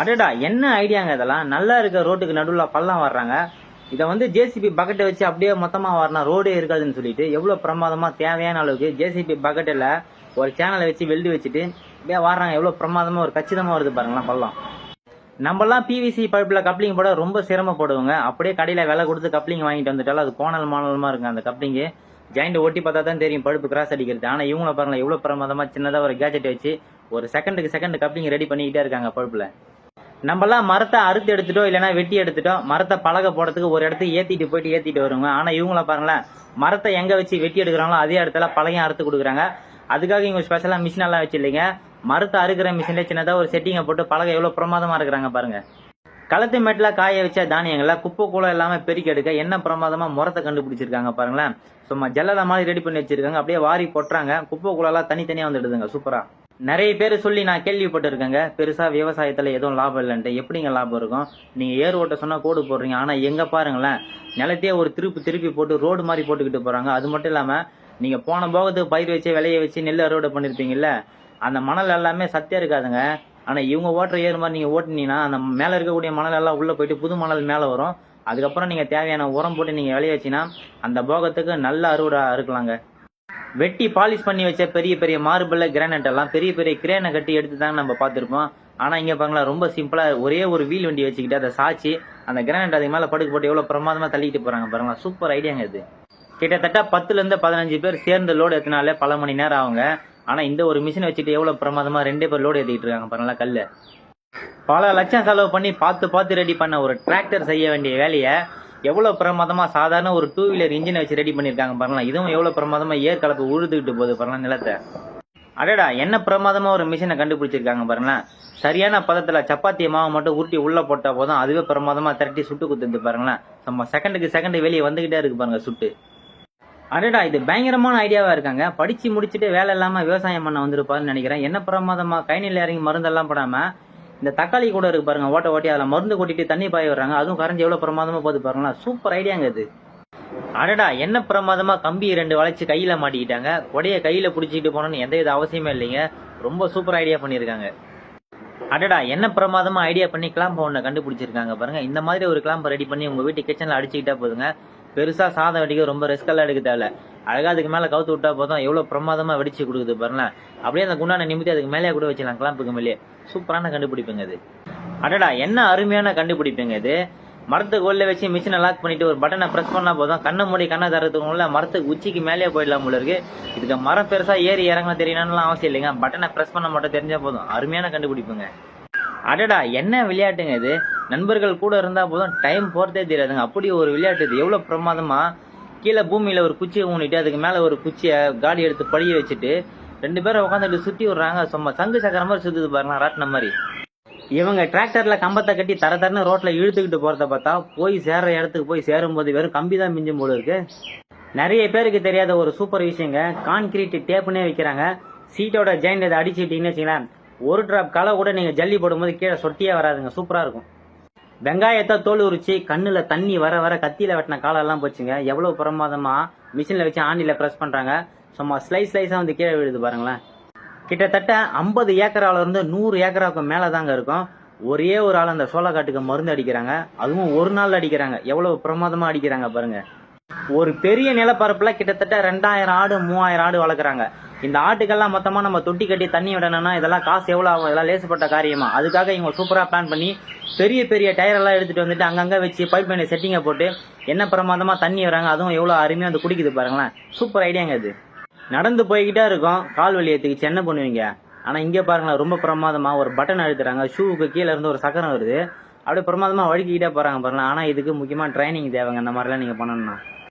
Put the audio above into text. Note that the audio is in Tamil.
அடடா என்ன ஐடியாங்க இதெல்லாம்? நல்லா இருக்க ரோட்டுக்கு நடுவில் பள்ளம் வர்றாங்க. இதை வந்து ஜேசிபி பக்கெட்டை வச்சு அப்படியே மொத்தமாக வரணும் ரோடே இருக்காதுன்னு சொல்லிட்டு எவ்வளோ பிரமாதமாக தேவையான அளவுக்கு ஜேசிபி பக்கெட்டில் ஒரு சேனலை வச்சு வெல்டு வச்சுட்டு அப்படியே வர்றாங்க. எவ்வளோ பிரமாதமாக ஒரு கச்சிதமாக வருது பாருங்களேன் பள்ளம். நம்மலாம் பிவிசி பைப்பில் கப்ளிங் போட ரொம்ப சிரமப்படுவோங்க. அப்படியே கடையில் விலை கொடுத்து கப்ளிங் வாங்கிட்டு வந்துட்டாலும் அது கோணல் மாணலமாக இருக்கும் அந்த கப்ளிங்கு ஜாயிண்ட் ஒட்டி பார்த்தா தான் தெரியும் பழுப்பு கிராஸ் அடிக்கிறது. ஆனால் இவங்கள பாருங்களேன் எவ்வளோ பிரமாதமாக சின்னதாக ஒரு கேஜெட் வச்சு ஒரு செகண்டுக்கு செகண்ட் கப்ளிங் ரெடி பண்ணிக்கிட்டே இருக்காங்க பழுப்பில். நம்மலாம் மரத்தை அறுத்து எடுத்துட்டோம் இல்லைன்னா வெட்டி எடுத்துட்டோம் மரத்தை பழக போடுறதுக்கு ஒரு இடத்துக்கு ஏத்திட்டு போயிட்டு ஏத்திட்டு வருவாங்க. ஆனா இவங்கள பாருங்களேன் மரத்தை எங்க வச்சு வெட்டி எடுக்கிறாங்களோ அதே இடத்துல பழகையும் அறுத்து கொடுக்குறாங்க. அதுக்காக இவங்க ஸ்பெஷலா மிஷின் எல்லாம் வச்சு இல்லைங்க மரத்தை அறுக்கிற மிஷின்ல சின்னதா ஒரு செட்டிங்கை போட்டு பழக எவ்வளவு பிரமாதமா இருக்கிறாங்க பாருங்க. களத்து மேட்டில் காய வச்ச தானியங்களை குப்பை கூலம் இல்லாமல் பெருக்கி எடுக்க என்ன பிரமாதமா முரத்தை கண்டுபிடிச்சிருக்காங்க பாருங்களேன். சும்மா ஜல்லலை மாதிரி ரெடி பண்ணி வச்சிருக்காங்க. அப்படியே வாரி கொட்டுறாங்க. குப்பை கூலம்லாம் தனித்தனியாக வந்துடுதுங்க சூப்பராக நிறைய பேர் சொல்லி நான் கேள்விப்பட்டிருக்கேங்க. பெருசாக விவசாயத்தில் எதுவும் லாபம் இல்லைன்ட்டு. எப்படிங்க லாபம் இருக்கும்? நீங்கள் ஏர் ஓட்ட சொன்னால் கோடு போடுறீங்க. ஆனால் எங்கே பாருங்களேன். நிலத்தையே ஒரு திருப்பி திருப்பி போட்டு ரோடு மாதிரி போட்டுக்கிட்டு போகிறாங்க அது மட்டும் இல்லாமல் நீங்கள் போன போகத்துக்கு பயிர் வச்சு விளைய வச்சு நெல் அறுவடை பண்ணியிருப்பீங்கல்ல அந்த மணல் எல்லாமே சத்தியாக இருக்காதுங்க. ஆனால் இவங்க ஓட்டுற ஏர் மாதிரி நீங்கள் ஓட்டுனீங்கன்னா அந்த மேலே இருக்கக்கூடிய மணல் எல்லாம் உள்ளே போயிட்டு புது மணல் மேலே வரும். அதுக்கப்புறம் நீங்கள் தேவையான உரம் போட்டு நீங்கள் விளைய வச்சீங்கன்னா அந்த போகத்துக்கு நல்ல அறுவடை அறுக்கலாங்க வெட்டி பாலிஷ் பண்ணி வச்ச பெரிய பெரிய மார்பிள் கிரானைட் எல்லாம் பெரிய பெரிய கிரேனை கட்டி எடுத்து தாங்க நம்ம பார்த்துருப்போம். ஆனா இங்க பாருங்களா ரொம்ப சிம்பிளா ஒரே ஒரு வீல் வண்டி வச்சுக்கிட்டு அதை சாச்சி அந்த கிரானைட் அதுக்கு மேல படுக்க போட்டு எவ்வளவு பிரமாதமா தள்ளிட்டு போறாங்க பாருங்களா சூப்பர் ஐடியாங்க இது. கிட்டத்தட்ட பத்துல இருந்து பதினஞ்சு பேர் சேர்ந்து லோடு எத்தினாலே பல மணி நேரம் ஆகுங்க. ஆனா இந்த ஒரு மிஷின் வச்சுட்டு எவ்வளவு பிரமாதமா ரெண்டே பேர் லோடு ஏத்திட்டு இருக்காங்க பாருங்களா கல்லு. பல லட்சம் செலவு பண்ணி பார்த்து பார்த்து ரெடி பண்ண ஒரு டிராக்டர் செய்ய வேண்டிய வேலையை எவ்வளவு பிரமாதமா சாதாரண ஒரு டூ வீலர் இன்ஜினை வச்சு ரெடி பண்ணிருக்காங்க பாருங்களா இதுவும் எவ்வளவு பிரமாதமா ஏர் கலப்பு உழுதுகிட்டு போகுது பாருங்களா நிலத்தை. அடடா என்ன பிரமாதமா ஒரு மிஷினை கண்டுபிடிச்சிருக்காங்க பாருங்களேன். சரியான பதத்துல சப்பாத்தி மாவை மட்டும் உருட்டி உள்ள போட்டா போதும். அதுவே பிரமாதமா திரட்டி சுட்டு குத்துது பாருங்களேன். நம்ம செகண்டுக்கு செகண்ட் வெளியே வந்துக்கிட்டே இருக்கு பாருங்க சுட்டு. அடடா இது பயங்கரமான ஐடியாவா இருக்காங்க. படிச்சு முடிச்சுட்டு வேலை இல்லாமல் விவசாயம் பண்ண வந்திருப்பாருன்னு நினைக்கிறேன். என்ன பிரமாதமா கைநில இறங்கி மருந்தெல்லாம் போடாமல் இந்த தக்காளி கூட இருக்கு பாருங்க ஓட்ட ஓட்டி அதுல மருந்து கொட்டிட்டு தண்ணி பாய விடுறாங்க. அதுவும் கரைஞ்சி எவ்வளவு பிரமாதமாக போகுது பாருங்களா. சூப்பர் ஐடியாங்க இது. அடடா என்ன பிரமாதமா கம்பி ரெண்டு வளைச்சு கையில மாட்டிக்கிட்டாங்க. உடைய கையில பிடிச்சிக்கிட்டு போனோம்னு எந்த வித அவசியமே இல்லைங்க. ரொம்ப சூப்பர் ஐடியா பண்ணியிருக்காங்க. அடடா என்ன பிரமாதமா ஐடியா பண்ணி கிளாம்ப ஒன்று கண்டுபிடிச்சிருக்காங்க பாருங்க. இந்த மாதிரி ஒரு கிளாம்ப ரெடி பண்ணி உங்க வீட்டு கிச்சன்ல அடிச்சுக்கிட்டா போதுங்க. பெருசா சாதம் வெடிக்க ரொம்ப ரிஸ்கெல்லாம் எடுக்க தேவையில்ல. அழகா அதுக்கு மேல கவுத்து விட்டா போதும். எவ்வளவு பிரமாதமா வெடிச்சு கொடுக்குது பாருங்களேன். அப்படியே அந்த குண்டான நிமித்தி அதுக்கு மேலே கூட வச்சுக்கலாம். கிளாம்புக்கு மேலே சூப்பரான கண்டுபிடிப்புங்க இது. அடடா என்ன அருமையான கண்டுபிடிப்புங்க இது. மரத்துக்கு உள்ள வச்சு மிஷினை லாக் பண்ணிட்டு ஒரு பட்டனை பிரஸ் பண்ணா போதும். கண்ணை மூடி கண்ணை தரத்துக்குள்ள மரத்துக்கு உச்சிக்கு மேலே போயிடலாம் போல இருக்கு. இதுக்கு மரம் பெருசா ஏறி இறங்க தெரியணும்லாம் அவசியம் இல்லைங்க. பட்டனை பிரஸ் பண்ண மட்டும் தெரிஞ்சா போதும். அருமையான கண்டுபிடிப்புங்க. அடடா என்ன விளையாட்டுங்க இது. நண்பர்கள் கூட இருந்தால் போதும் டைம் போகிறதே தெரியாதுங்க. அப்படி ஒரு விளையாட்டு இது. எவ்வளோ பிரமாதமாக கீழே பூமியில் ஒரு குச்சியை ஊனிட்டு அதுக்கு மேலே ஒரு குச்சியை காடி எடுத்து படிய வச்சுட்டு ரெண்டு பேரும் உட்காந்துட்டு சுற்றி விடுறாங்க. சும்மா சங்கு சக்கர மாதிரி சுத்துது பாருங்க ராட்டின மாதிரி. இவங்க டிராக்டரில் கம்பத்தை கட்டி தர தரன்னு ரோட்டில் இழுத்துக்கிட்டு போகிறத பார்த்தா போய் சேர்ற இடத்துக்கு போய் சேரும்போது வெறும் கம்பி தான் மிஞ்சும் போல இருக்கு. நிறைய பேருக்கு தெரியாத ஒரு சூப்பர் விஷயங்க. கான்கிரீட் டேப்புனே வைக்கிறாங்க. சீட்டோட ஜாயிண்ட் இதை அடிச்சுட்டீங்கன்னு வச்சுங்களேன் ஒரு ட்ராப் களை கூட நீங்கள் ஜல்லி போடும்போது கீழே சொட்டியே வராதுங்க. சூப்பராக இருக்கும். வெங்காயத்தை தோல் உரிச்சு கண்ணில் தண்ணி வர வர கத்தியில் வெட்டின காலெல்லாம் போச்சுங்க. எவ்வளோ பிரமாதமாக மிஷினில் வச்சு ஆண்டில ப்ரெஸ் பண்ணுறாங்க சும்மா ஸ்லைஸ் ஸ்லைஸாக வந்து கீழே விழுது பாருங்களேன். கிட்டத்தட்ட ஐம்பது ஏக்கராவிலேருந்து இருந்து நூறு ஏக்கராவுக்கு மேலே தாங்க இருக்கும். ஒரே ஒரு ஆள் அந்த சோளக்காட்டுக்கு மருந்து அடிக்கிறாங்க. அதுவும் ஒரு நாள் அடிக்கிறாங்க. எவ்வளோ பிரமாதமாக அடிக்கிறாங்க பாருங்கள் ஒரு பெரிய நிலப்பரப்பில் கிட்டத்தட்ட ரெண்டாயிரம் ஆடு மூவாயிரம் ஆடு வளர்க்குறாங்க. இந்த ஆட்டுக்கெல்லாம் மொத்தமாக நம்ம தொட்டி கட்டி தண்ணி விடணும்னா இதெல்லாம் காசு எவ்வளோ ஆகும்? இதெல்லாம் லேசுப்பட்ட காரியமா? அதுக்காக இவங்க சூப்பராக பிளான் பண்ணி பெரிய பெரிய டயரெல்லாம் எடுத்துகிட்டு வந்துட்டு அங்கங்கே வச்சு பைப் லைனை செட்டிங்கை போட்டு என்ன பிரமாதமாக தண்ணி வராங்க? அதுவும் எவ்வளோ அருமையாக வந்து குடிக்குது பாருங்களேன். சூப்பர் ஐடியாங்க இது. நடந்து போய்கிட்டே இருக்கும். கால் வலி ஏற்றுக்குச்சு என்ன பண்ணுவீங்க? ஆனால் இங்கே பாருங்களேன் ரொம்ப பிரமாதமாக ஒரு பட்டன் அழுத்துறாங்க. ஷூவுக்கு கீழே இருந்து ஒரு சக்கரம் வருது. அப்படியே பிரமாதமாக வழுக்கிக்கிட்டே போகிறாங்க பாருங்களேன். ஆனால் இதுக்கு முக்கியமாக ட்ரைனிங் தேவைங்க. இந்த மாதிரிலாம் நீங்கள் பண்ணணும்னா.